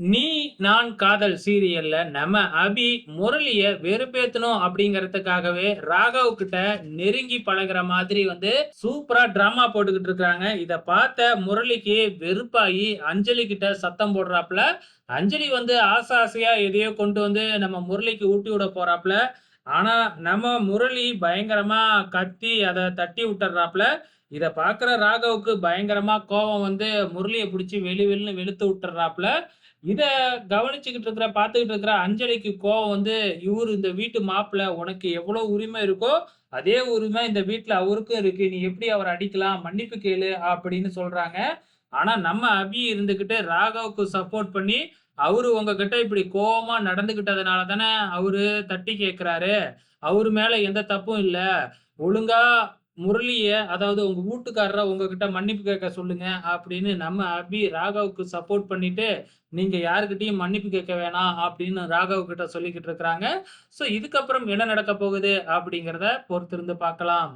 நீ நான் காதல் சீரியல்ல நம்ம அபி முரளிய வெறுப்பேத்தணும் அப்படிங்கறதுக்காகவே ராகவ் கிட்ட நெருங்கி பழகிற மாதிரி வந்து சூப்பரா டிராமா போட்டுக்கிட்டு இருக்காங்க. இத பார்த்த முரளிக்கு வெறுப்பாகி அஞ்சலி கிட்ட சத்தம் போடுறாப்புல. அஞ்சலி வந்து ஆசை ஆசையா எதையோ கொண்டு வந்து நம்ம முரளிக்கு ஊட்டி விட போறாப்புல. ஆனா நம்ம முரளி பயங்கரமா கத்தி அதை தட்டி விட்டுறாப்புல. இத பாக்குற ராகவுக்கு பயங்கரமா கோபம் வந்து முரளியை பிடிச்சி வெளி வெளின்னு வெளுத்து விட்டுறாப்புல. இதை கவனிச்சுக்கிட்டு இருக்கிற பார்த்துக்கிட்டு இருக்கிற அஞ்சலிக்கு கோவம் வந்து, இவர் இந்த வீட்டு மாப்பிள்ள உனக்கு எவ்வளோ உரிமை இருக்கோ, அதே உரிமை இந்த வீட்டில் அவருக்கும் இருக்கு. நீ எப்படி அவரை அடிக்கலாம்? மன்னிப்பு கேளு அப்படின்னு சொல்றாங்க. ஆனா நம்ம அபி இருந்துகிட்டு ராகவுக்கு சப்போர்ட் பண்ணி, அவரு உங்ககிட்ட இப்படி கோவமா நடந்துகிட்டதுனால தானே அவரு தட்டி கேட்கிறாரு. அவரு மேல எந்த தப்பும் இல்லை ஒழுங்கா முரளிய அதாவது உங்க வீட்டுக்காரரை உங்ககிட்ட மன்னிப்பு கேட்க சொல்லுங்க அப்படின்னு நம்ம அபி ராகவுக்கு சப்போர்ட் பண்ணிட்டு, நீங்க யாருக்கிட்டையும் மன்னிப்பு கேட்க வேணாம் அப்படின்னு ராகவ் கிட்ட சொல்லிக்கிட்டு இருக்கிறாங்க. ஸோ இதுக்கப்புறம் என்ன நடக்கப் போகுது அப்படிங்கிறத பொறுத்திருந்து பார்க்கலாம்.